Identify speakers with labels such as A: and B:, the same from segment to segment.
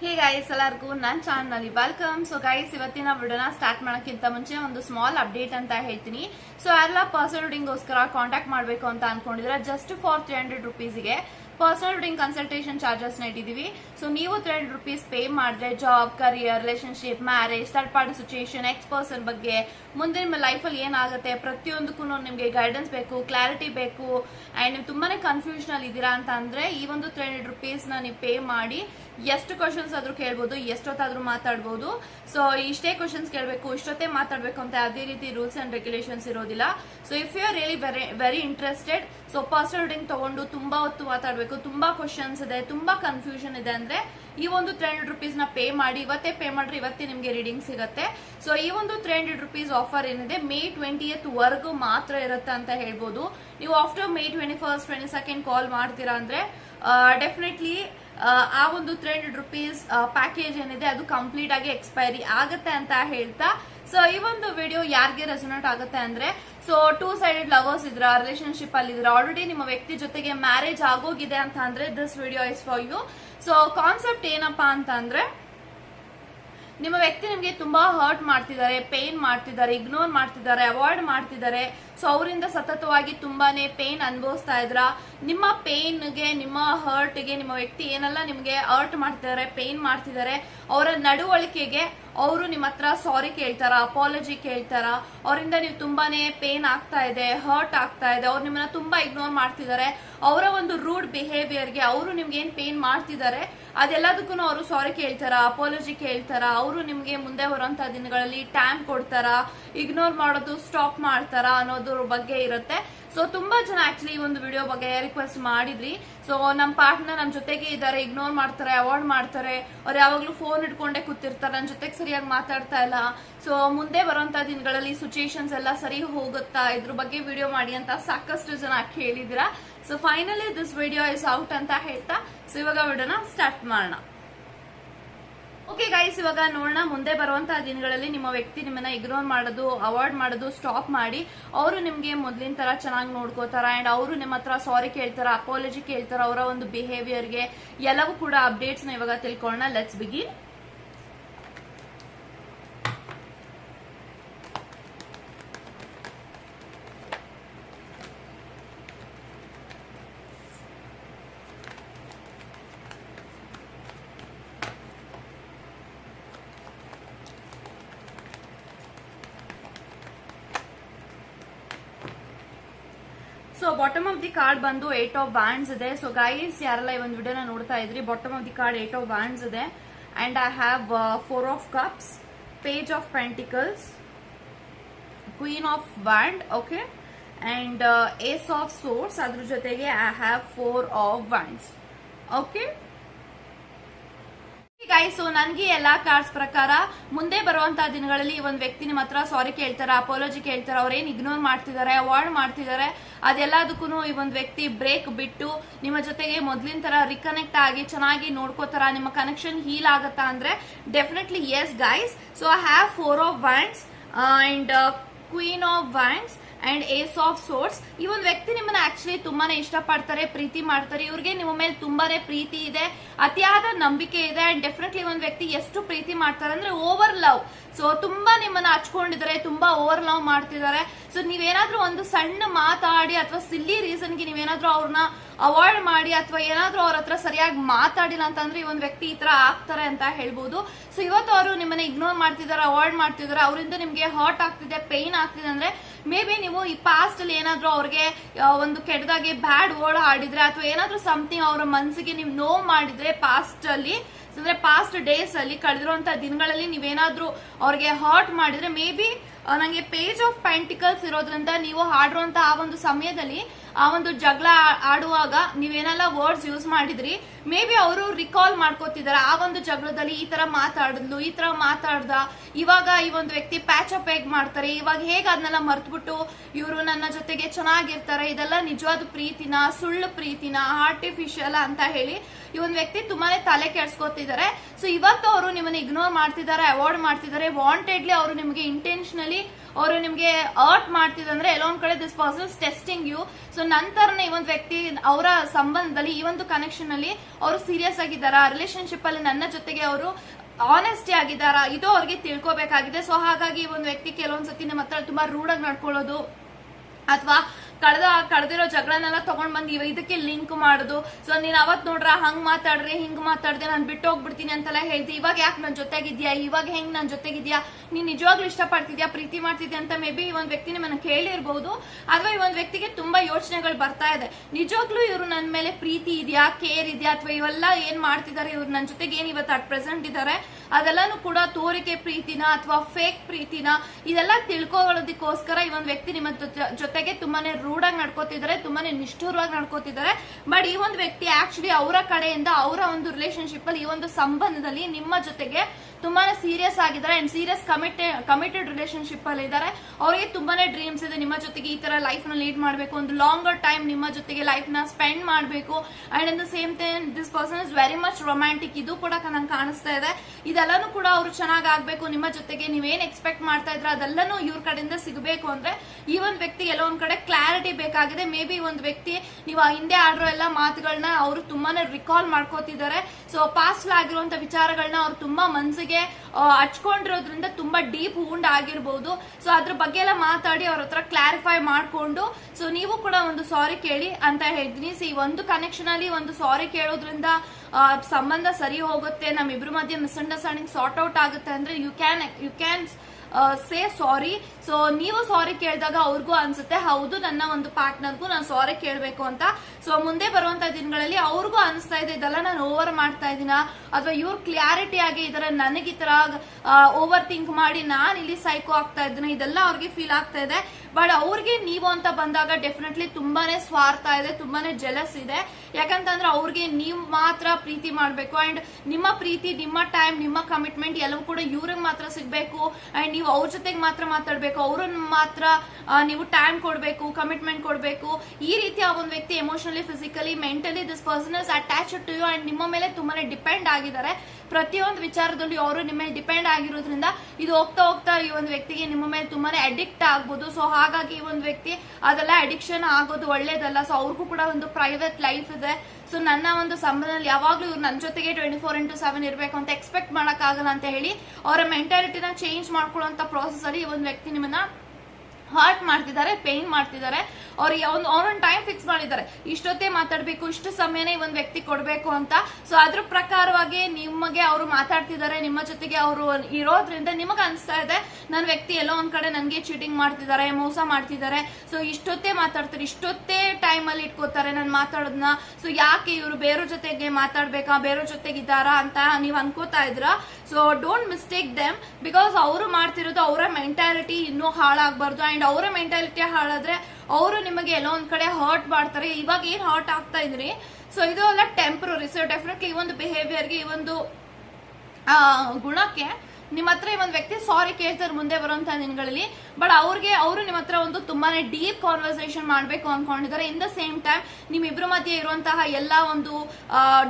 A: Hey guys ಎಲ್ಲರಿಗೂ ನನ್ನ channel welcome so guys ಇವತ್ತಿನ ವಿಡಿಯೋನ ಸ್ಟಾರ್ಟ್ ಮಾಡೋಕ್ಕಿಂತ ಮುಂಚೆ ಒಂದು ಸ್ಮಾಲ್ ಅಪ್ಡೇಟ್ ಅಂತ ಹೇಳ್ತೀನಿ. ಸೊ ಯಾರೆಲ್ಲ ಪರ್ಸನ್ ರೀಡಿಂಗ್ಗೋಸ್ಕರ ಕಾಂಟ್ಯಾಕ್ಟ್ ಮಾಡಬೇಕು ಅಂತ ಅನ್ಕೊಂಡಿದ್ರೆ ಜಸ್ಟ್ ಫಾರ್ ತ್ರೀ ಹಂಡ್ರೆಡ್ ರುಪೀಸ್ಗೆ ಪರ್ಸನಲ್ ರೀಡಿಂಗ್ ಕನ್ಸಲ್ಟೇಷನ್ ಚಾರ್ಜಸ್ ಇಟ್ಟಿದ್ದೀವಿ ಸೊ ನೀವು ಹಂಡ್ರೆಡ್ ರುಪೀಸ್ ಪೇ ಮಾಡಿದ್ರೆ job career relationship marriage third party situation ex person ಬಗ್ಗೆ ಮುಂದೆ ನಿಮ್ಮ ಲೈಫಲ್ಲಿ ಏನಾಗುತ್ತೆ ಪ್ರತಿಯೊಂದಕ್ಕೂ ನಿಮಗೆ ಗೈಡೆನ್ಸ್ ಬೇಕು ಕ್ಲಾರಿಟಿ ಬೇಕು ಆ್ಯಂಡ್ ನೀವು ತುಂಬಾನೇ ಕನ್ಫ್ಯೂಷನ್ ಅಲ್ಲಿ ಇದ್ದೀರಾ ಅಂತ ಅಂದ್ರೆ, ಈ ಒಂದು ತ್ರೀ ಹಂಡ್ರೆಡ್ ರುಪೀಸ್ನ ನೀವು ಪೇ ಮಾಡಿ, ಎಷ್ಟು ಕ್ವಶನ್ಸ್ ಆದ್ರೂ ಕೇಳ್ಬೋದು, ಎಷ್ಟೊತ್ತಾದರೂ ಮಾತಾಡ್ಬೋದು. ಸೊ ಇಷ್ಟೇ ಕ್ವಶನ್ಸ್ ಕೇಳಬೇಕು, ಇಷ್ಟೊತ್ತೇ ಮಾತಾಡಬೇಕು ಅಂತ ಯಾವುದೇ ರೀತಿ ರೂಲ್ಸ್ ಅಂಡ್ ರೆಗ್ಯುಲೇಷನ್ಸ್ ಇರೋದಿಲ್ಲ. So if you are really very very interested so personal reading ತಗೊಂಡು ತುಂಬಾ ಹೊತ್ತು ಮಾತಾಡಬೇಕು, ತುಂಬಾ ಕ್ವಶನ್ಸ್ ಇದೆ, ತುಂಬಾ ಕನ್ಫ್ಯೂಷನ್ ಇದೆ ಅಂದ್ರೆ ಈ ಒಂದು ತ್ರೀ ಹಂಡ್ರೆಡ್ ರುಪೀಸ್ನ ಪೇ ಮಾಡಿ, ಇವತ್ತೇ ಪೇ ಮಾಡ್ರಿ ಇವತ್ತೇ ನಿಮಗೆ ರೀಡಿಂಗ್ ಸಿಗುತ್ತೆ. ಸೊ ಈ ಒಂದು ತ್ರೀ ಹಂಡ್ರೆಡ್ ರುಪೀಸ್ ಆಫರ್ ಏನಿದೆ ಮೇ ಟ್ವೆಂಟಿ ವರ್ಗು ಮಾತ್ರ ಇರುತ್ತೆ ಅಂತ ಹೇಳ್ಬೋದು. ನೀವು after May twenty first twenty second call ಮಾಡ್ತೀರಾ ಅಂದ್ರೆ ಡೆಫಿನೆಟ್ಲಿ ಆ ಒಂದು ತ್ರೀ ಹಂಡ್ರೆಡ್ ರುಪೀಸ್ ಪ್ಯಾಕೇಜ್ ಏನಿದೆ, ಅದು ಕಂಪ್ಲೀಟ್ ಆಗಿ ಎಕ್ಸ್ಪೈರಿ ಆಗುತ್ತೆ ಅಂತ ಹೇಳ್ತಾ ಸೊ ಈ ಒಂದು ವಿಡಿಯೋ ಯಾರಿಗೆ ರೆಸೊನೇಟ್ ಆಗುತ್ತೆ ಅಂದ್ರೆ ಸೊ ಟೂ ಸೈಡೆಡ್ ಲವರ್ಸ್ ಇದ್ರ ರಿಲೇಶನ್ಶಿಪ್ ಅಲ್ಲಿ ಇದ್ರ ಆಲ್ರೆಡಿ ನಿಮ್ಮ ವ್ಯಕ್ತಿ ಜೊತೆಗೆ ಮ್ಯಾರೇಜ್ ಆಗೋಗಿದೆ ಅಂತ ಅಂದ್ರೆ this video is for you so concept ಏನಪ್ಪಾ ಅಂತ ಅಂದ್ರೆ, ನಿಮ್ಮ ವ್ಯಕ್ತಿ ನಿಮಗೆ ತುಂಬಾ ಹರ್ಟ್ ಮಾಡ್ತಿದ್ದಾರೆ ಪೇನ್ ಮಾಡ್ತಿದ್ದಾರೆ ಇಗ್ನೋರ್ ಮಾಡ್ತಿದ್ದಾರೆ ಅವಾಯ್ಡ್ ಮಾಡ್ತಿದ್ದಾರೆ. ಸೊ ಅವರಿಂದ ಸತತವಾಗಿ ತುಂಬಾನೇ ಪೇನ್ ಅನುಭವಿಸ್ತಾ ಇದ್ರ. ನಿಮ್ಮ ಪೇನ್ಗೆ ನಿಮ್ಮ ಹರ್ಟ್ಗೆ ನಿಮ್ಮ ವ್ಯಕ್ತಿ ಏನೆಲ್ಲ ನಿಮಗೆ ಹರ್ಟ್ ಮಾಡ್ತಿದ್ದಾರೆ ಪೇನ್ ಮಾಡ್ತಿದ್ದಾರೆ, ಅವರ ನಡವಳಿಕೆಗೆ ಅವರು ನಿಮ್ಮ ಹತ್ರ ಸಾರಿ ಕೇಳ್ತಾರ ಅಪಾಲಜಿ ಕೇಳ್ತಾರ? ಅವರಿಂದ ನೀವು ತುಂಬಾನೇ ಪೇನ್ ಆಗ್ತಾ ಇದೆ ಹರ್ಟ್ ಆಗ್ತಾ ಇದೆ. ಅವ್ರು ನಿಮ್ಮನ್ನ ತುಂಬಾ ಇಗ್ನೋರ್ ಮಾಡ್ತಿದ್ದಾರೆ ಅವರ ಒಂದು ರೂಡ್ ಬಿಹೇವಿಯರ್ಗೆ ಅವರು ನಿಮ್ಗೆ ಏನ್ ಪೇನ್ ಮಾಡ್ತಿದ್ದಾರೆ ಅದೆಲ್ಲದಕ್ಕೂ ಅವರು ಸಾರಿ ಕೇಳ್ತಾರ ಅಪಾಲಜಿ ಕೇಳ್ತಾರ? ಅವರು ನಿಮ್ಗೆ ಮುಂದೆ ಬರುವಂತ ದಿನಗಳಲ್ಲಿ ಟೈಮ್ ಕೊಡ್ತಾರ? ಇಗ್ನೋರ್ ಮಾಡೋದು ಸ್ಟಾಪ್ ಮಾಡ್ತಾರ ಅನ್ನೋದ್ರ ಬಗ್ಗೆ ಇರುತ್ತೆ. ಸೊ ತುಂಬಾ ಜನ ಆಕ್ಚುಲಿ ಈ ಒಂದು ವಿಡಿಯೋ ಬಗ್ಗೆ ರಿಕ್ವೆಸ್ಟ್ ಮಾಡಿದ್ರಿ. ಸೊ ನಮ್ಮ ಪಾರ್ಟ್ನರ್ ನಮ್ಮ ಜೊತೆಗೆ ಇದ್ದಾರೆ ಇಗ್ನೋರ್ ಮಾಡ್ತಾರೆ ಅವಾಯ್ಡ್ ಮಾಡ್ತಾರೆ. ಅವ್ರು ಯಾವಾಗಲೂ ಫೋನ್ ಇಟ್ಕೊಂಡೇ ಕೂತಿರ್ತಾರೆ ನನ್ನ ಜೊತೆಗೆ ಸರಿಯಾಗಿ ಮಾತಾಡ್ತಾ ಇಲ್ಲ. ಸೊ ಮುಂದೆ ಬರುವಂತ ದಿನಗಳಲ್ಲಿ ಸಿಚುಯೇಷನ್ಸ್ ಎಲ್ಲ ಸರಿ ಹೋಗುತ್ತಾ, ಇದ್ರ ಬಗ್ಗೆ ವಿಡಿಯೋ ಮಾಡಿ ಅಂತ ಸಾಕಷ್ಟು ಜನ ಕೇಳಿದಿರಾ. So finally this video is out ಅಂತ ಹೇಳ್ತಾ ಸೊ ಇವಾಗ ವಿಡಿಯೋನ ಸ್ಟಾರ್ಟ್ ಮಾಡೋಣ. ಓಕೆ ಗೈಸ್ ಇವಾಗ ನೋಡೋಣ. ಮುಂದೆ ಬರುವಂತಹ ದಿನಗಳಲ್ಲಿ ನಿಮ್ಮ ವ್ಯಕ್ತಿ ನಿಮ್ಮನ್ನ ಇಗ್ನೋರ್ ಮಾಡೋದು ಅವಾಯ್ಡ್ ಮಾಡೋದು ಸ್ಟಾಪ್ ಮಾಡಿ. ಅವರು ನಿಮ್ಗೆ ಮೊದಲಿನ ತರ ಚೆನ್ನಾಗಿ ನೋಡ್ಕೋತಾರ ಅಂಡ್ ಅವರು ನಿಮ್ಮ ಹತ್ರ ಸಾರಿ ಕೇಳ್ತಾರ ಅಪಾಲಜಿ ಕೇಳ್ತಾರ ಅವರ ಒಂದು ಬಿಹೇವಿಯರ್ಗೆ ಎಲ್ಲವೂ ಕೂಡ ಅಪ್ಡೇಟ್ಸ್ನ ಇವಾಗ ತಿಳ್ಕೊಳ್ಳೋಣ. Let's begin so bottom of the card ಬಂದು ಏಟ್ ಆಫ್ ವ್ಯಾಂಡ್ಸ್ ಇದೆ. ಸೊ ಗೈಸ್ ಯಾರೆಲ್ಲ ಈ ಒಂದು ವಿಡಿಯೋನ ನೋಡ್ತಾ ಇದ್ರಿ bottom of the card eight of wands ಇದೆ. And I have four of cups page of pentacles queen of wand okay and ace of swords ಅದ್ರ ಜೊತೆಗೆ I have four of wands okay guys so ನನ್ಗೆ ಎಲ್ಲಾ cards ಪ್ರಕಾರ ಮುಂದೆ ಬರುವಂತಹ ದಿನಗಳಲ್ಲಿ ಈ ಒಂದು ವ್ಯಕ್ತಿ ನಿಮ್ಮ ಹತ್ರ ಸಾರಿ ಕೇಳ್ತಾರೆ ಅಪಾಲಜಿ ಕೇಳ್ತಾರೆ ಅವ್ರೇನ್ ಇಗ್ನೋರ್ ಮಾಡ್ತಿದ್ದಾರೆ ಅವಾಯ್ಡ್ ಮಾಡ್ತಿದ್ದಾರೆ ಅದೆಲ್ಲದಕ್ಕೂ ಈ ಒಂದು ವ್ಯಕ್ತಿ ಬ್ರೇಕ್ ಬಿಟ್ಟು ನಿಮ್ಮ ಜೊತೆಗೆ ಮೊದ್ಲಿನ ತರ ರಿಕನೆಕ್ಟ್ ಆಗಿ ಚೆನ್ನಾಗಿ ನೋಡ್ಕೋತಾರ, ನಿಮ್ಮ ಕನೆಕ್ಷನ್ ಹೀಲ್ ಆಗತ್ತಾ ಅಂದ್ರೆ definitely yes guys so I have four of wands and queen of wands and ace of swords ಈ ಒಂದು ವ್ಯಕ್ತಿ ನಿಮ್ಮನ್ನ ಆಕ್ಚುಲಿ ತುಂಬಾನೇ ಇಷ್ಟಪಡ್ತಾರೆ, ಪ್ರೀತಿ ಮಾಡ್ತಾರೆ. ಇವ್ರಿಗೆ ನಿಮ್ಮ ಮೇಲೆ ತುಂಬಾನೇ ಪ್ರೀತಿ ಇದೆ, ಅತಿಯಾದ ನಂಬಿಕೆ ಇದೆ ಅಂಡ್ ಡೆಫಿನೆಟ್ಲಿ ಒಂದು ವ್ಯಕ್ತಿ ಎಷ್ಟು ಪ್ರೀತಿ ಮಾಡ್ತಾರೆ ಅಂದ್ರೆ ಓವರ್ ಲವ್ ಸೊ ತುಂಬಾ ನಿಮ್ಮನ್ನ ಹಚ್ಕೊಂಡಿದ್ದಾರೆ, ತುಂಬಾ ಓವರ್ ಲವ್ ಮಾಡ್ತಿದ್ದಾರೆ. ಸೊ ನೀವೇನಾದ್ರೂ ಒಂದು ಸಣ್ಣ ಮಾತಾಡಿ ಅಥವಾ ಸಿಲ್ಲಿ ರೀಸನ್ಗೆ ನೀವೇನಾದ್ರೂ ಅವ್ರನ್ನ ಅವಾಯ್ಡ್ ಮಾಡಿ ಅಥವಾ ಏನಾದ್ರೂ ಅವ್ರ ಹತ್ರ ಸರಿಯಾಗಿ ಮಾತಾಡಿಲ್ಲ ಅಂತಂದ್ರೆ ಈ ಒಂದು ವ್ಯಕ್ತಿ ಈ ತರ ಆಗ್ತಾರೆ ಅಂತ ಹೇಳ್ಬೋದು. ಸೊ ಇವತ್ತು ಅವರು ನಿಮ್ಮನ್ನ ಇಗ್ನೋರ್ ಮಾಡ್ತಿದ್ದಾರೆ ಅವಾಯ್ಡ್ ಮಾಡ್ತಿದಾರೆ ಅವರಿಂದ ನಿಮ್ಗೆ ಹಾಟ್ ಆಗ್ತಿದೆ ಪೇನ್ ಆಗ್ತಿದೆ ಅಂದ್ರೆ ಮೇ ಬಿ ನೀವು ಈ ಪಾಸ್ಟ್ ಅಲ್ಲಿ ಏನಾದ್ರೂ ಅವ್ರಿಗೆ ಒಂದು ಕೆಟ್ಟದಾಗಿ ಬ್ಯಾಡ್ ವರ್ಡ್ ಆಡಿದ್ರೆ ಅಥವಾ ಏನಾದ್ರೂ ಸಮಥಿಂಗ್ ಅವರ ಮನಸ್ಸಿಗೆ ನೀವು ನೋವು ಮಾಡಿದ್ರೆ ಪಾಸ್ಟ್ ಅಲ್ಲಿ, ಅಂದ್ರೆ ಪಾಸ್ಟ್ ಡೇಸ್ ಅಲ್ಲಿ ಕಳೆದಿರುವಂತ ದಿನಗಳಲ್ಲಿ ನೀವೇನಾದ್ರೂ ಅವ್ರಿಗೆ ಹಾಟ್ ಮಾಡಿದ್ರೆ ಮೇ ಬಿ ನಂಗೆ ಪೇಜ್ ಆಫ್ ಪೆಂಟಿಕಲ್ಸ್ ಇರೋದ್ರಿಂದ ನೀವು ಹಾಡಿರುವಂತ ಆ ಒಂದು ಸಮಯದಲ್ಲಿ ಆ ಒಂದು ಜಗಳ ಆಡುವಾಗ ನೀವೇನೆಲ್ಲ ವರ್ಡ್ಸ್ ಯೂಸ್ ಮಾಡಿದ್ರಿ ಮೇ ಬಿ ಅವರು ರಿಕಾಲ್ ಮಾಡ್ಕೋತಿದ್ದಾರೆ ಆ ಒಂದು ಜಗಳದಲ್ಲಿ ಈ ತರ ಮಾತಾಡಿದ್ಲು, ಈ ತರ ಮಾತಾಡ್ದ, ಇವಾಗ ಈ ಒಂದು ವ್ಯಕ್ತಿ ಪ್ಯಾಚ್ ಅಪ್ ಹೇಗ್ ಮಾಡ್ತಾರೆ, ಇವಾಗ ಹೇಗೆ ಅದನ್ನೆಲ್ಲ ಮರ್ತ್ಬಿಟ್ಟು ಇವರು ನನ್ನ ಜೊತೆಗೆ ಚೆನ್ನಾಗಿರ್ತಾರೆ, ಇದೆಲ್ಲ ನಿಜವಾದ ಪ್ರೀತಿನ, ಸುಳ್ಳು ಪ್ರೀತಿನ ಆರ್ಟಿಫಿಷಿಯಲ್ ಅಂತ ಹೇಳಿ ಈ ಒಂದು ವ್ಯಕ್ತಿ ತುಂಬಾನೇ ತಲೆ ಕೆಡ್ಸ್ಕೊತಿದ್ದಾರೆ ಸೊ ಇವತ್ತು ಅವರು ನಿಮ್ಮನ್ನ ಇಗ್ನೋರ್ ಮಾಡ್ತಿದ್ದಾರೆ ಅವಾಯ್ಡ್ ಮಾಡ್ತಿದ್ದಾರೆ ವಾಂಟೆಡ್ಲಿ ಅವರು ನಿಮಗೆ ಇಂಟೆನ್ಷನಲಿ ಅವರು ನಿಮಗೆ ಅರ್ಟ್ ಮಾಡ್ತಿದಂದ್ರೆ ಎಲ್ಲೋ ಒಂದ್ ಕಡೆ this person testing you so ನಂತರನೇ ಈ ಒಂದು ವ್ಯಕ್ತಿ, ಅವರ ಸಂಬಂಧದಲ್ಲಿ ಈ ಒಂದು ಕನೆಕ್ಷನ್ ಅಲ್ಲಿ ಅವರು ಸೀರಿಯಸ್ ಆಗಿದ್ದಾರಾ? ರಿಲೇಶನ್ಶಿಪ್ ಅಲ್ಲಿ ನನ್ನ ಜೊತೆಗೆ ಅವರು ಆನೆಸ್ಟಿ ಆಗಿದ್ದಾರಾ? ಇದು ಅವ್ರಿಗೆ ತಿಳ್ಕೊಬೇಕಾಗಿದೆ. ಸೊ ಹಾಗಾಗಿ ಈ ಒಂದು ವ್ಯಕ್ತಿ ಕೆಲವೊಂದ್ಸತಿ ನಿಮ್ಮ ಹತ್ರ ತುಂಬಾ ರೂಢಾಗಿ ನಡ್ಕೊಳ್ಳೋದು ಅಥವಾ ಕಳೆದ, ಕಳೆದಿರೋ ಜಗಳನೆಲ್ಲ ತಗೊಂಡ್ ಬಂದು ಇವ ಇದಕ್ಕೆ ಲಿಂಕ್ ಮಾಡುದು. ಸೊ ನೀನ್ ಅವತ್ ನೋಡ್ರ, ಹಂಗ್ ಮಾತಾಡ್ರಿ, ಹಿಂಗ್ ಮಾತಾಡ್ದೆ, ನಾನು ಬಿಟ್ಟು ಹೋಗ್ಬಿಡ್ತೀನಿ ಅಂತೆಲ್ಲ ಹೇಳ್ತಿ. ಇವಾಗ ಯಾಕೆ ನನ್ ಜೊತೆಗಿದ್ಯಾ? ಇವಾಗ ಹೆಂಗ್ ನನ್ ಜೊತೆಗಿದ್ಯಾ? ನೀನ್ ನಿಜವಾಗ್ಲೂ ಇಷ್ಟಪಡ್ತಿದ್ಯಾ? ಪ್ರೀತಿ ಮಾಡ್ತಿದ್ಯಾ ಅಂತ ಮೇ ಬಿ ಈ ಒಂದ್ ವ್ಯಕ್ತಿ ನಿಮ್ಮನ್ನ ಕೇಳಿರ್ಬಹುದು ಅಥವಾ ಈ ಒಂದ್ ವ್ಯಕ್ತಿಗೆ ತುಂಬಾ ಯೋಚನೆಗಳು ಬರ್ತಾ ಇದೆ. ನಿಜವಾಗ್ಲೂ ಇವ್ರು ನನ್ ಮೇಲೆ ಪ್ರೀತಿ ಇದೆಯಾ? ಕೇರ್ ಇದೆಯಾ? ಅಥವಾ ಇವೆಲ್ಲ ಏನ್ ಮಾಡ್ತಿದ್ದಾರೆ ಇವ್ರು ನನ್ ಜೊತೆಗೆ ಏನ್ ಇವತ್ತು ಅಟ್ ಪ್ರೆಸೆಂಟ್ ಇದ್ದಾರೆ ಅದೆಲ್ಲಾನು ಕೂಡ ತೋರಿಕೆ ಪ್ರೀತಿನ ಅಥವಾ ಫೇಕ್ ಪ್ರೀತಿನ ಇದೆಲ್ಲ ತಿಳ್ಕೊಳ್ಳೋದಕ್ಕೋಸ್ಕರ ಈ ಒಂದು ವ್ಯಕ್ತಿ ನಿಮ್ಮ ಜೊತೆ- ಜೊತೆಗೆ ತುಂಬಾನೇ ರೂಢಾಗಿ ನಡ್ಕೋತಿದ್ದಾರೆ, ತುಂಬಾನೇ ನಿಷ್ಠುರವಾಗಿ ನಡ್ಕೋತಿದ್ದಾರೆ. ಬಟ್ ಈ ಒಂದು ವ್ಯಕ್ತಿ ಆಕ್ಚುಲಿ ಅವರ ಕಡೆಯಿಂದ ಅವರ ಒಂದು ರಿಲೇಶನ್ಶಿಪ್ ಅಲ್ಲಿ ಈ ಒಂದು ಸಂಬಂಧದಲ್ಲಿ ನಿಮ್ಮ ಜೊತೆಗೆ ತುಂಬಾನೇ ಸೀರಿಯಸ್ ಆಗಿದ್ದಾರೆ and serious committed committed relationship ಅಲ್ಲಿ ಇದ್ದಾರೆ. ಅವರಿಗೆ ತುಂಬಾನೇ ಡ್ರೀಮ್ಸ್ ಇದೆ, ನಿಮ್ಮ ಜೊತೆಗೆ ಈ ತರ ಲೈಫ್ನ ಲೀಡ್ ಮಾಡಬೇಕು, ಒಂದು ಲಾಂಗರ್ ಟೈಮ್ ನಿಮ್ಮ ಜೊತೆಗೆ ಲೈಫ್ನ ಸ್ಪೆಂಡ್ ಮಾಡಬೇಕು. And the same time this person is very much romantic ಇದು ಕೂಡ ನಂಗೆ ಕಾಣಿಸ್ತಾ ಇದೆ. ಇದೆಲ್ಲಾನು ಕೂಡ ಅವರು ಚೆನ್ನಾಗಿ ಆಗ್ಬೇಕು ನಿಮ್ಮ ಜೊತೆಗೆ ನೀವೇನ್ ಎಕ್ಸ್ಪೆಕ್ಟ್ ಮಾಡ್ತಾ ಇದ್ರ ಅದೆಲ್ಲನೂ ಇವ್ರ ಕಡೆಯಿಂದ ಸಿಗಬೇಕು ಅಂದ್ರೆ ಈ ಒಂದು ವ್ಯಕ್ತಿ ಎಲ್ಲೋ ಒಂದ್ ಕಡೆ ಕ್ಲಾರಿಟಿ ಬೇಕಾಗಿದೆ. ಮೇ ಬಿ ಒಂದು ವ್ಯಕ್ತಿ ನೀವು ಆ ಹಿಂದೆ ಆಡಿರೋ ಎಲ್ಲ ಮಾತುಗಳನ್ನ ಅವರು ತುಂಬಾನೇ ರಿಕಾಲ್ ಮಾಡ್ಕೋತಿದ್ದಾರೆ ಸೊ ಪಾಸ್ಟ್ ಆಗಿರುವಂತ ವಿಚಾರಗಳನ್ನ ಅವ್ರು ತುಂಬಾ ಮನ್ಸಿಗೆ ಹಚ್ಕೊಂಡಿರೋದ್ರಿಂದ ತುಂಬಾ ಡೀಪ್ ಹೂಂಡ್ ಆಗಿರ್ಬೋದು. ಸೊ ಅದ್ರ ಬಗ್ಗೆ ಎಲ್ಲ ಮಾತಾಡಿ ಅವ್ರ ಹತ್ರ ಕ್ಲಾರಿಫೈ ಮಾಡ್ಕೊಂಡು ಸೊ ನೀವು ಕೂಡ ಒಂದು ಸಾರಿ ಕೇಳಿ ಅಂತ ಹೇಳ್ತೀನಿ. ಸೊ ಈ ಒಂದು ಕನೆಕ್ಷನ್ ಅಲ್ಲಿ ಒಂದು ಸಾರಿ ಕೇಳೋದ್ರಿಂದ ಸಂಬಂಧ ಸರಿ ಹೋಗುತ್ತೆ, ನಮ್ಮಿಬ್ರು ಮಧ್ಯೆ ಮಿಸ್ಅಂಡರ್ಸ್ಟ್ಯಾಂಡಿಂಗ್ ಸಾರ್ಟ್ ಔಟ್ ಆಗುತ್ತೆ ಅಂದ್ರೆ you can you can say sorry so ನೀವು ಸಾರಿ ಕೇಳಿದಾಗ ಅವ್ರಿಗೂ ಅನ್ಸುತ್ತೆ, ಹೌದು, ನನ್ನ ಒಂದು ಪಾರ್ಟ್ನರ್ಗೂ ನಾನು ಸಾರಿ ಕೇಳಬೇಕು ಅಂತ. ಸೊ ಮುಂದೆ ಬರುವಂತ ದಿನಗಳಲ್ಲಿ ಅವ್ರಿಗೂ ಅನಿಸ್ತಾ ಇದೆ, ಇದೆಲ್ಲ ನಾನು ಓವರ್ ಮಾಡ್ತಾ ಇದೀನ? ಅಥವಾ ಇವ್ರ ಕ್ಲಾರಿಟಿ ಆಗಿ ಇದರ ನನಗೆ ಈ ತರ ಓವರ್ ಥಿಂಕ್ ಮಾಡಿ ನಾನು ಇಲ್ಲಿ ಸೈಕೋ ಆಗ್ತಾ ಇದ್ದೀನಿ, ಇದೆಲ್ಲ ಅವ್ರಿಗೆ ಫೀಲ್ ಆಗ್ತಾ ಇದೆ. ಬಟ್ ಅವ್ರಿಗೆ ನೀವು ಅಂತ ಬಂದಾಗ ಡೆಫಿನೆಟ್ಲಿ ತುಂಬಾನೇ ಸ್ವಾರ್ಥ ಇದೆ, ತುಂಬಾನೇ ಜೆಲಸ್ ಇದೆ. ಯಾಕಂತಂದ್ರೆ ಅವ್ರಿಗೆ ನೀವು ಮಾತ್ರ ಪ್ರೀತಿ ಮಾಡಬೇಕು ಅಂಡ್ ನಿಮ್ಮ ಪ್ರೀತಿ, ನಿಮ್ಮ ಟೈಮ್ ನಿಮ್ಮ ಕಮಿಟ್ಮೆಂಟ್ ಎಲ್ಲವೂ ಕೂಡ ಇವ್ರಿಗೆ ಮಾತ್ರ ಸಿಗಬೇಕು. ಅಂಡ್ ನೀವು ಅವ್ರ ಜೊತೆಗೆ ಮಾತ್ರ ಮಾತಾಡಬೇಕು, ಅವ್ರನ್ನ ಮಾತ್ರ ನೀವು ಟೈಮ್ ಕೊಡಬೇಕು ಕಮಿಟ್ಮೆಂಟ್ ಕೊಡಬೇಕು. ಈ ರೀತಿ ಆ ಒಂದು ವ್ಯಕ್ತಿ emotionally physically mentally this person is attach to you and ನಿಮ್ಮ ಮೇಲೆ ತುಂಬಾನೇ ಡಿಪೆಂಡ್ ಆಗಿದ್ದಾರೆ. ಪ್ರತಿಯೊಂದು ವಿಚಾರದಲ್ಲಿ ಅವರು ನಿಮ್ಮ ಮೇಲೆ ಡಿಪೆಂಡ್ ಆಗಿರೋದ್ರಿಂದ ಇದು ಹೋಗ್ತಾ ಹೋಗ್ತಾ ಈ ಒಂದು ವ್ಯಕ್ತಿಗೆ ನಿಮ್ಮ ಮೇಲೆ ತುಂಬಾನೇ ಅಡಿಕ್ಟ್ ಆಗ್ಬೋದು. ಸೊ ಹಾಗಾಗಿ ಈ ಒಂದು ವ್ಯಕ್ತಿ ಅದೆಲ್ಲ ಅಡಿಕ್ಷನ್ ಆಗೋದು ಒಳ್ಳೇದಲ್ಲ. ಸೊ ಅವ್ರಿಗೂ ಕೂಡ ಒಂದು ಪ್ರೈವೇಟ್ ಲೈಫ್ ಇದೆ. ಸೊ ನನ್ನ ಒಂದು ಸಂಬಂಧದಲ್ಲಿ ಯಾವಾಗ್ಲೂ ಇವ್ರು ನನ್ನ ಜೊತೆಗೆ ಟ್ವೆಂಟಿ ಫೋರ್ ಇಂಟು ಸೆವೆನ್ ಇರಬೇಕು ಅಂತ ಎಕ್ಸ್ಪೆಕ್ಟ್ ಆಗಲ್ಲ ಅಂತ ಹೇಳಿ, ಅವರ ಮೆಂಟಾಲಿಟಿನ ಚೇಂಜ್ ಮಾಡ್ಕೊಳ್ಳುವಂತ ಪ್ರೋಸೆಸ್ ಅಲ್ಲಿ ಈ ಒಂದು ವ್ಯಕ್ತಿ ನಿಮ್ಮನ್ನ ಹರ್ಟ್ ಮಾಡ್ತಿದ್ದಾರೆ ಪೇನ್ ಮಾಡ್ತಿದ್ದಾರೆ, ಅವ್ರ ಒಂದು ಅವ್ರೊಂದು ಟೈಮ್ ಫಿಕ್ಸ್ ಮಾಡಿದ್ದಾರೆ. ಇಷ್ಟೊತ್ತೇ ಮಾತಾಡ್ಬೇಕು, ಇಷ್ಟು ಸಮಯನೇ ಈ ಒಂದು ವ್ಯಕ್ತಿ ಕೊಡ್ಬೇಕು ಅಂತ. ಸೊ ಅದ್ರ ಪ್ರಕಾರವಾಗಿ ನಿಮಗೆ ಅವರು ಮಾತಾಡ್ತಿದ್ದಾರೆ, ನಿಮ್ಮ ಜೊತೆಗೆ ಅವರು ಇರೋದ್ರಿಂದ ನಿಮಗೆ ಅನಿಸ್ತಾ ಇದೆ ನನ್ನ ವ್ಯಕ್ತಿ ಎಲ್ಲೋ ಒಂದ್ ಕಡೆ ನನಗೆ ಚೀಟಿಂಗ್ ಮಾಡ್ತಿದ್ದಾರೆ, ಮೋಸ ಮಾಡ್ತಿದ್ದಾರೆ. ಸೊ ಇಷ್ಟೊತ್ತೇ ಮಾತಾಡ್ತಾರೆ, ಇಷ್ಟೊತ್ತೇ ಟೈಮ್ ಅಲ್ಲಿ ಇಟ್ಕೋತಾರೆ ನಾನು ಮಾತಾಡೋದನ್ನ ಸೊ ಯಾಕೆ ಇವರು ಬೇರೆಯವ್ರ ಜೊತೆಗೆ ಮಾತಾಡ್ಬೇಕಾ ಬೇರೆಯವ್ರ ಜೊತೆಗಿದ್ದಾರಾ ಅಂತ ನೀವು ಅನ್ಕೋತಾ ಇದ್ರ. So don't mistake them because ಅವರು ಮಾಡ್ತಿರೋದು ಅವರ ಮೆಂಟಾಲಿಟಿ ಇನ್ನೂ ಹಾಳಾಗಬಾರ್ದು. ಆ್ಯಂಡ್ ಅವರ ಮೆಂಟಾಲಿಟಿ ಹಾಳಾದ್ರೆ ಅವರು ನಿಮಗೆ ಎಲ್ಲೋ ಒಂದು ಕಡೆ ಹರ್ಟ್ ಮಾಡ್ತಾರೆ. ಇವಾಗ ಏನು ಹರ್ಟ್ ಆಗ್ತಾ ಇದ್ರಿ? ಸೊ ಇದು ಎಲ್ಲ ಟೆಂಪ್ರರಿ ಸೊ ಡೆಫಿನೆಟ್ಲಿ ಈ ಒಂದು ಬಿಹೇವಿಯರ್ಗೆ ಈ ಒಂದು ಗುಣಕ್ಕೆ ನಿಮ್ಮ ಹತ್ರ ಈ ಒಂದು ವ್ಯಕ್ತಿ ಸಾರಿ ಕೇಳ್ತಾರೆ ಮುಂದೆ ಬರುವಂತ ದಿನಗಳಲ್ಲಿ, ಬಟ್ ಅವ್ರಿಗೆ, ಅವರು ನಿಮ್ಮ ಹತ್ರ ಒಂದು ತುಂಬಾನೇ ಡೀಪ್ ಕಾನ್ವರ್ಸೇಷನ್ ಮಾಡಬೇಕು ಅನ್ಕೊಂಡಿದ್ದಾರೆ. ಇನ್ ದ ಸೇಮ್ ಟೈಮ್ ನಿಮ್ಮಿಬ್ರ ಮಧ್ಯೆ ಇರುವಂತಹ ಎಲ್ಲ ಒಂದು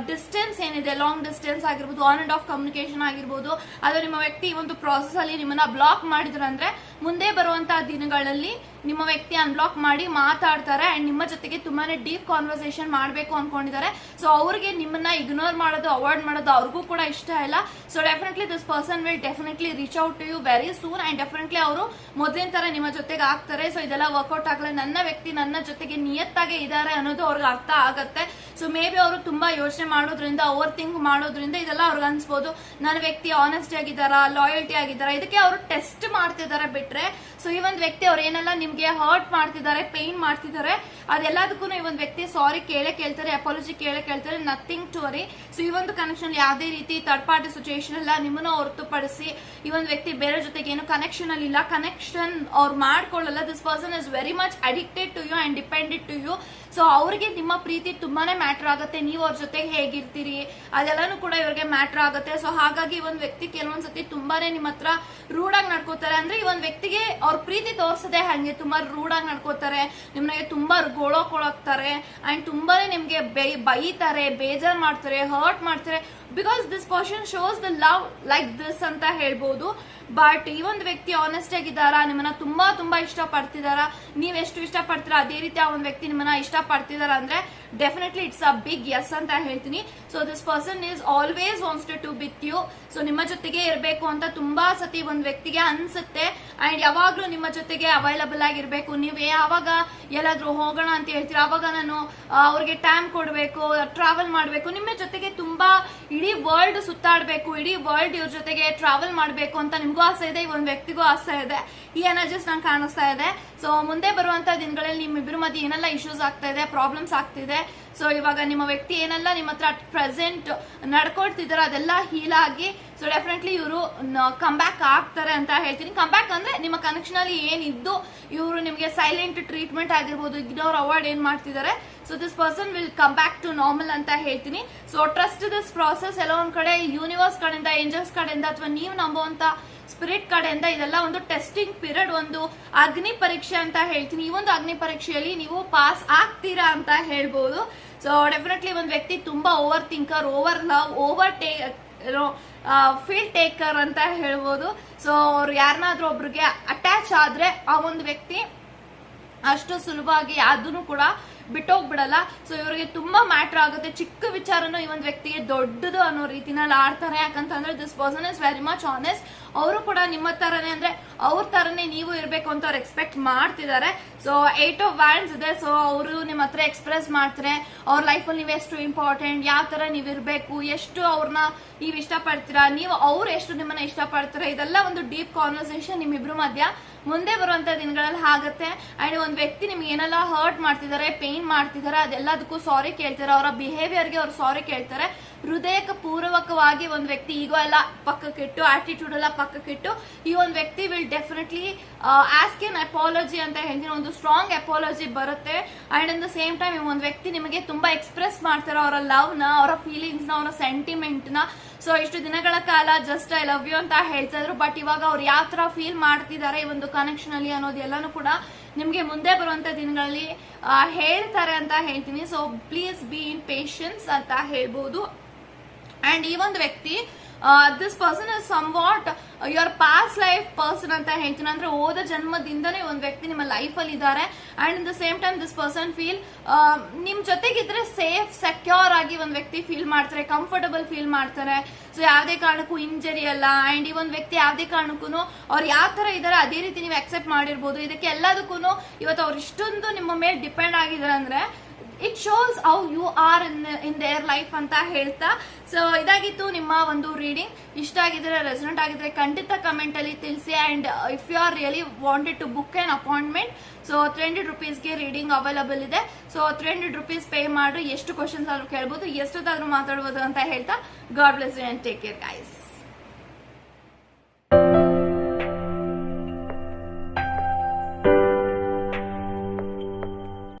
A: ಡಿಸ್ಟೆನ್ಸ್ ಏನಿದೆ ಲಾಂಗ್ ಡಿಸ್ಟೆನ್ಸ್ ಆಗಿರ್ಬೋದು ಆನ್ ಅಂಡ್ ಆಫ್ ಕಮ್ಯುನಿಕೇಶನ್ ಆಗಿರ್ಬೋದು ಅದು ನಿಮ್ಮ ವ್ಯಕ್ತಿ ಈ ಒಂದು ಪ್ರಾಸೆಸ್ ಅಲ್ಲಿ ನಿಮ್ಮನ್ನ ಬ್ಲಾಕ್ ಮಾಡಿದ್ರಂದ್ರೆ ಮುಂದೆ ಬರುವಂತಹ ದಿನಗಳಲ್ಲಿ ನಿಮ್ಮ ವ್ಯಕ್ತಿ ಅನ್ಬ್ಲಾಕ್ ಮಾಡಿ ಮಾತಾಡ್ತಾರೆ ಅಂಡ್ ನಿಮ್ಮ ಜೊತೆಗೆ ತುಂಬಾನೇ ಡೀಪ್ ಕಾನ್ವರ್ಸೇಷನ್ ಮಾಡಬೇಕು ಅನ್ಕೊಂಡಿದ್ದಾರೆ. ಸೊ ಅವ್ರಿಗೆ ನಿಮ್ಮನ್ನ ಇಗ್ನೋರ್ ಮಾಡೋದು ಅವಾಯ್ಡ್ ಮಾಡೋದು ಅವ್ರಿಗೂ ಕೂಡ ಇಷ್ಟ ಇಲ್ಲ. So definitely this person will definitely reach out to you very soon and definitely ಅವರು ಮೊದಲಿನ ತರ ನಿಮ್ಮ ಜೊತೆಗೆ ಆಗ್ತಾರೆ. ಸೊ ಇದೆಲ್ಲ ವರ್ಕೌಟ್ ಆಗಲೇ ನನ್ನ ವ್ಯಕ್ತಿ ನನ್ನ ಜೊತೆಗೆ ನಿಯತ್ತಾಗೆ ಇದ್ದಾರೆ ಅನ್ನೋದು ಅವ್ರಿಗೆ ಅರ್ಥ ಆಗುತ್ತೆ. ಸೊ ಮೇ ಬಿ ಅವರು ತುಂಬಾ ಯೋಚನೆ ಮಾಡೋದ್ರಿಂದ ಓವರ್ ಥಿಂಕ್ ಮಾಡೋದ್ರಿಂದ ಇದೆಲ್ಲ ಅವ್ರಿಗೆ ಅನ್ಸ್ಬೋದು. ನನ್ನ ವ್ಯಕ್ತಿ ಆನೆಸ್ಟ್ ಆಗಿದ್ದಾರಾ ಲಾಯಲ್ಟಿ ಆಗಿದ್ದಾರಾ, ಇದಕ್ಕೆ ಅವರು ಟೆಸ್ಟ್ ಮಾಡ್ತಿದ್ದಾರೆ ಬಿಟ್ರೆ. ಸೊ ಈ ಒಂದು ವ್ಯಕ್ತಿ ಅವ್ರು ಏನೆಲ್ಲ ನಿಮ್ಗೆ ಹರ್ಟ್ ಮಾಡ್ತಿದ್ದಾರೆ ಪೇನ್ ಮಾಡ್ತಿದ್ದಾರೆ ಅದೆಲ್ಲದಕ್ಕೂ ಈ ಒಂದು ವ್ಯಕ್ತಿ ಸಾರಿ ಕೇಳೇ ಕೇಳ್ತಾರೆ ಅಪಾಲಜಿ ಕೇಳೇ ಕೇಳ್ತಾರೆ ನಥಿಂಗ್ ಟು ವರಿ ಸೊ ಈ ಒಂದು ಕನೆಕ್ಷನ್ ಯಾವುದೇ ರೀತಿ ಥರ್ಡ್ ಪಾರ್ಟಿ ಸಿಚುಯೇಷನ್ ಎಲ್ಲ ನಿಮ್ಮನ್ನ ಹೊರತುಪಡಿಸಿ ಈ ಒಂದು ವ್ಯಕ್ತಿ ಬೇರೆ ಜೊತೆಗೆ ಏನು ಕನೆಕ್ಷನ್ ಅಲ್ಲಿ ಇಲ್ಲ. ಕನೆಕ್ಷನ್ ಅವ್ರು ಮಾಡ್ಕೊಳ್ಳಲ್ಲ. This person is very much addicted to you and depended to you so ಅವ್ರಿಗೆ ನಿಮ್ಮ ಪ್ರೀತಿ ತುಂಬಾನೇ ಮ್ಯಾಟರ್ ಆಗುತ್ತೆ. ನೀವು ಅವ್ರ ಜೊತೆಗೆ ಹೇಗಿರ್ತೀರಿ? ಅದೆಲ್ಲಾನು ಕೂಡ ಇವ್ರಿಗೆ ಮ್ಯಾಟರ್ ಆಗುತ್ತೆ. ಸೊ ಹಾಗಾಗಿ ಈ ಒಂದು ವ್ಯಕ್ತಿ ಕೆಲವೊಂದ್ಸತಿ ತುಂಬಾನೇ ನಿಮ್ಮ ಹತ್ರ ರೂಢಾಗಿ ನಡ್ಕೋತಾರೆ. ಅಂದ್ರೆ ಈ ಒಂದು ವ್ಯಕ್ತಿಗೆ ಅವ್ರ ಪ್ರೀತಿ ತೋರ್ಸದೆ ಹಂಗೆ ತುಂಬಾ ರೂಢಾಗಿ ನಡ್ಕೋತಾರೆ. ನಿಮ್ಗೆ ತುಂಬಾ ಗೋಳೋಕೊಳಕ್ತಾರೆ ಅಂಡ್ ತುಂಬಾನೇ ನಿಮ್ಗೆ ಬೈತಾರೆ, ಬೇಜಾರ್ ಮಾಡ್ತಾರೆ ಹರ್ಟ್ ಮಾಡ್ತಾರೆ. Because this person shows the love like this ಅಂತ ಹೇಳ್ಬೋದು. ಬಟ್ ಈ ಒಂದು ವ್ಯಕ್ತಿ ಆನೆಸ್ಟ್ ಆಗಿದ್ದಾರಾ? ನಿಮ್ಮನ್ನ ತುಂಬಾ ತುಂಬಾ ಇಷ್ಟ ಪಡ್ತಿದಾರಾ ನೀವ್ ಎಷ್ಟು ಇಷ್ಟ ಪಡ್ತೀರಾ ಅದೇ ರೀತಿ ಆ ಒಂದು ವ್ಯಕ್ತಿ ನಿಮ್ಮನ್ನ ಇಷ್ಟ ಪಡ್ತಿದಾರ ಅಂದ್ರೆ definitely it's a big yes ಅಂತ ಹೇಳ್ತೀನಿ. So this person is always wants to be with you so ನಿಮ್ಮ ಜೊತೆಗೆ ಇರಬೇಕು ಅಂತ ತುಂಬಾ ಸತಿ ಒಂದು ವ್ಯಕ್ತಿಗೆ ಅನ್ಸುತ್ತೆ. ಅಂಡ್ ಯಾವಾಗ್ಲೂ ನಿಮ್ಮ ಜೊತೆಗೆ ಅವೈಲಬಲ್ ಆಗಿರ್ಬೇಕು. ನೀವು ಯಾವಾಗ ಎಲ್ಲಾದ್ರೂ ಹೋಗೋಣ ಅಂತ ಹೇಳ್ತೀರಾ? ಅವಾಗ ನಾನು ಅವ್ರಿಗೆ ಟೈಮ್ ಕೊಡಬೇಕು ಟ್ರಾವೆಲ್ ಮಾಡಬೇಕು. ನಿಮ್ಮ ಜೊತೆಗೆ ತುಂಬಾ ಇಡೀ ವರ್ಲ್ಡ್ ಸುತ್ತಾಡಬೇಕು, ಇಡೀ ವರ್ಲ್ಡ್ ಇವ್ರ ಜೊತೆಗೆ ಟ್ರಾವೆಲ್ ಮಾಡಬೇಕು ಅಂತ ನಿಮಗೂ ಆಸೆ ಇದೆ ಈ ಒಂದು ವ್ಯಕ್ತಿಗೂ ಆಸೆ ಇದೆ. ಈ ಎನರ್ಜಿಸ್ ನಂಗೆ ಕಾಣಿಸ್ತಾ ಇದೆ. ಸೊ ಮುಂದೆ ಬರುವಂತ ದಿನಗಳಲ್ಲಿ ನಿಮ್ಮಿಬ್ಬರ ಮಧ್ಯೆ ಏನೆಲ್ಲ ಇಶ್ಯೂಸ್ ಆಗ್ತಾ ಇದೆ ಪ್ರಾಬ್ಲಮ್ಸ್ ಆಗ್ತಿದೆ ಸೊ ಇವಾಗ ನಿಮ್ಮ ವ್ಯಕ್ತಿ ಏನೆಲ್ಲ ನಿಮ್ಮ ಹತ್ರ ಪ್ರೆಸೆಂಟ್ ನಡ್ಕೊಳ್ತಿದಾರೆ ಅದೆಲ್ಲ ಹೀಲಾಗಿ ಸೊ ಡೆಫಿನೆಟ್ಲಿ ಇವರು ಕಮ್ ಬ್ಯಾಕ್ ಆಗ್ತಾರೆ ಅಂತ ಹೇಳ್ತೀನಿ. ಕಮ್ ಬ್ಯಾಕ್ ಅಂದ್ರೆ ನಿಮ್ಮ ಕನೆಕ್ಷನ್ ಅಲ್ಲಿ ಏನಿದ್ದು, ಇವರು ನಿಮಗೆ ಸೈಲೆಂಟ್ ಟ್ರೀಟ್ಮೆಂಟ್ ಆಗಿರ್ಬೋದು ಇಗ್ನೋರ್ ಅವಾರ್ಡ್ ಏನ್ ಮಾಡ್ತಿದ್ದಾರೆ so this person will come back to normal ಅಂತ ಹೇಳ್ತೀನಿ. ಸೊ ಟ್ರಸ್ಟ್ ದಿಸ್ ಪ್ರಾಸೆಸ್ ಎಲ್ಲ ಒಂದ್ ಕಡೆ ಯೂನಿವರ್ಸ್ ಕಡೆಯಿಂದ ಏಂಜಲ್ಸ್ ಕಡೆಯಿಂದ ಅಥವಾ ನೀವು ನಂಬುವಂತ ಸ್ಪಿರಿಟ್ ಕಡೆಯಿಂದ ಇದೆಲ್ಲ ಒಂದು ಟೆಸ್ಟಿಂಗ್ ಪೀರಿಯಡ್ ಒಂದು ಅಗ್ನಿ ಪರೀಕ್ಷೆ ಅಂತ ಹೇಳ್ತೀನಿ. ಈ ಒಂದು ಅಗ್ನಿ ಪರೀಕ್ಷೆಯಲ್ಲಿ ನೀವು ಪಾಸ್ ಆಗ್ತೀರಾ ಅಂತ ಹೇಳ್ಬೋದು. ಸೊ ಡೆಫಿನೆಟ್ಲಿ ಒಂದು ವ್ಯಕ್ತಿ ತುಂಬಾ over thinker over love over tea ಏನೋ ಫೀಲ್ ಟೇಕರ್ ಅಂತ ಹೇಳ್ಬೋದು. ಸೊ ಅವ್ರು ಯಾರನ್ನಾದ್ರೂ ಒಬ್ರಿಗೆ ಅಟ್ಯಾಚ್ ಆದ್ರೆ ಆ ಒಂದು ವ್ಯಕ್ತಿ ಅಷ್ಟು ಸುಲಭವಾಗಿ ಅದನ್ನು ಕೂಡ ಬಿಟ್ಟೋಗ್ಬಿಡಲ್ಲ. ಸೊ ಇವರಿಗೆ ತುಂಬಾ ಮ್ಯಾಟರ್ ಆಗುತ್ತೆ. ಚಿಕ್ಕ ವಿಚಾರನೂ ಈ ಒಂದು ವ್ಯಕ್ತಿಗೆ ದೊಡ್ಡದು ಅನ್ನೋ ರೀತಿನಲ್ಲಿ ಆಡ್ತಾರೆ. ಯಾಕಂತಂದ್ರೆ this person is very much honest ಅವರು ಕೂಡ ನಿಮ್ಮ ತರನೇ ಅಂದ್ರೆ ಅವ್ರ ತರನೇ ನೀವು ಇರಬೇಕು ಅಂತ ಅವ್ರು ಎಕ್ಸ್ಪೆಕ್ಟ್ ಮಾಡ್ತಿದ್ದಾರೆ. ಸೊ ಏಟ್ ಆಫ್ ವ್ಯಾಂಡ್ಸ್ ಇದೆ. ಸೊ ಅವರು ನಿಮ್ಮ ಹತ್ರ ಎಕ್ಸ್ಪ್ರೆಸ್ ಮಾಡ್ತಾರೆ. ಅವ್ರ ಲೈಫಲ್ಲಿ ನೀವು ಎಷ್ಟು ಇಂಪಾರ್ಟೆಂಟ್ ಯಾವ ತರ ನೀವು ಇರಬೇಕು, ಎಷ್ಟು ಅವ್ರನ್ನ ನೀವು ಇಷ್ಟಪಡ್ತೀರಾ, ನೀವು ಅವ್ರು ಎಷ್ಟು ನಿಮ್ಮನ್ನ ಇಷ್ಟಪಡ್ತೀರಾ, ಇದೆಲ್ಲ ಒಂದು ಡೀಪ್ ಕಾನ್ವರ್ಸೇಷನ್ ನಿಮ್ಮಿಬ್ರು ಮಧ್ಯ ಮುಂದೆ ಬರುವಂತ ದಿನಗಳಲ್ಲಿ ಆಗುತ್ತೆ. ಅಂಡ್ ಒಂದು ವ್ಯಕ್ತಿ ನಿಮ್ಗೆ ಏನೆಲ್ಲ ಹರ್ಟ್ ಮಾಡ್ತಿದ್ದಾರೆ ಪೇನ್ ಮಾಡ್ತಿದ್ದಾರೆ ಅದೆಲ್ಲದಕ್ಕೂ ಸಾರಿ ಕೇಳ್ತಾರೆ. ಅವರ ಬಿಹೇವಿಯರ್ಗೆ ಅವ್ರು ಸಾರಿ ಕೇಳ್ತಾರೆ. ಹೃದಯಕ್ಕೆ ಪೂರ್ವಕವಾಗಿ ಒಂದು ವ್ಯಕ್ತಿ ಈಗೋ ಎಲ್ಲ ಪಕ್ಕಕ್ಕಿಟ್ಟು ಆಟಿಟ್ಯೂಡ್ ಎಲ್ಲ ಪಕ್ಕಕ್ಕಿಟ್ಟು ಈ ಒಂದು ವ್ಯಕ್ತಿ will definitely ask an apology ಅಂತ ಹೇಳ್ತೀನಿ ಒಂದು ಸ್ಟ್ರಾಂಗ್ ಅಪಾಲಜಿ ಬರುತ್ತೆ. And in the same time ಈ ಒಂದು ವ್ಯಕ್ತಿ ನಿಮಗೆ ತುಂಬಾ ಎಕ್ಸ್ಪ್ರೆಸ್ ಮಾಡ್ತಾರೆ ಅವರ ಲವ್ನ, ಅವರ ಫೀಲಿಂಗ್ಸ್ನ, ಅವರ ಸೆಂಟಿಮೆಂಟ್ನ. ಸೊ ಇಷ್ಟು ದಿನಗಳ ಕಾಲ ಜಸ್ಟ್ ಐ ಲವ್ ಯು ಅಂತ ಹೇಳ್ತಾ ಇದ್ರು. ಬಟ್ ಇವಾಗ ಅವ್ರು ಯಾವ ತರ ಫೀಲ್ ಮಾಡ್ತಿದ್ದಾರೆ ಈ ಒಂದು ಕನೆಕ್ಷನ್ ಅಲ್ಲಿ ಅನ್ನೋದು ಎಲ್ಲಾನು ಕೂಡ ನಿಮ್ಗೆ ಮುಂದೆ ಬರುವಂಥ ದಿನಗಳಲ್ಲಿ ಹೇಳ್ತಾರೆ ಅಂತ ಹೇಳ್ತೀನಿ. So please be in patience ಅಂತ ಹೇಳ್ಬೋದು. ಆ್ಯಂಡ್ ಈ ಒಂದು ವ್ಯಕ್ತಿ this person is somewhat your past life person ಅಂತ ಹೇಳ್ತೀನಿ. ಅಂದ್ರೆ ಹೋದ ಜನ್ಮದಿಂದನೇ ಒಂದು ವ್ಯಕ್ತಿ ನಿಮ್ಮ ಲೈಫ್ ಅಲ್ಲಿ ಇದ್ದಾರೆ. And in the same time this person feel ನಿಮ್ ಜೊತೆಗಿದ್ರೆ ಸೇಫ್ ಸೆಕ್ಯೂರ್ ಆಗಿ ಒಂದು ವ್ಯಕ್ತಿ ಫೀಲ್ ಮಾಡ್ತಾರೆ ಕಂಫರ್ಟಬಲ್ ಫೀಲ್ ಮಾಡ್ತಾರೆ. ಸೊ ಯಾವುದೇ ಕಾರಣಕ್ಕೂ ಇಂಜರಿ ಅಲ್ಲ. ಅಂಡ್ ಈ ಒಂದು ವ್ಯಕ್ತಿ ಯಾವುದೇ ಕಾರಣಕ್ಕೂ ಅವ್ರು ಯಾವ ತರ ಇದಾರೆ ಅದೇ ರೀತಿ ನೀವು ಅಕ್ಸೆಪ್ಟ್ ಮಾಡಿರ್ಬೋದು. ಇದಕ್ಕೆ ಎಲ್ಲದಕ್ಕೂ ಇವತ್ತು ಅವ್ರು ಇಷ್ಟೊಂದು ನಿಮ್ಮ ಮೇಲೆ ಡಿಪೆಂಡ್ ಆಗಿದ್ದಾರೆ ಅಂದ್ರೆ it shows how you are in in their life ಅಂತ ಹೇಳ್ತಾ. ಸೊ ಇದಾಗಿತ್ತು ನಿಮ್ಮ ಒಂದು ರೀಡಿಂಗ್ ಇಷ್ಟ ಆಗಿದ್ರೆ ರೆಸಿಡೆಂಟ್ ಆಗಿದ್ರೆ ಖಂಡಿತ ಕಮೆಂಟ್ ಅಲ್ಲಿ ತಿಳಿಸಿ. And if you are really wanted to book an appointment so three hundred ರುಪೀಸ್ಗೆ reading available ಇದೆ. So three hundred rupees pay ಮಾಡಿ. ಎಷ್ಟು ಕ್ವಶನ್ಸ್ ಆದ್ರೂ ಕೇಳ್ಬೋದು. ಎಷ್ಟೊತ್ತಾದ್ರೂ ಮಾತಾಡ್ಬೋದು ಅಂತ ಹೇಳ್ತಾ. God bless you and take care guys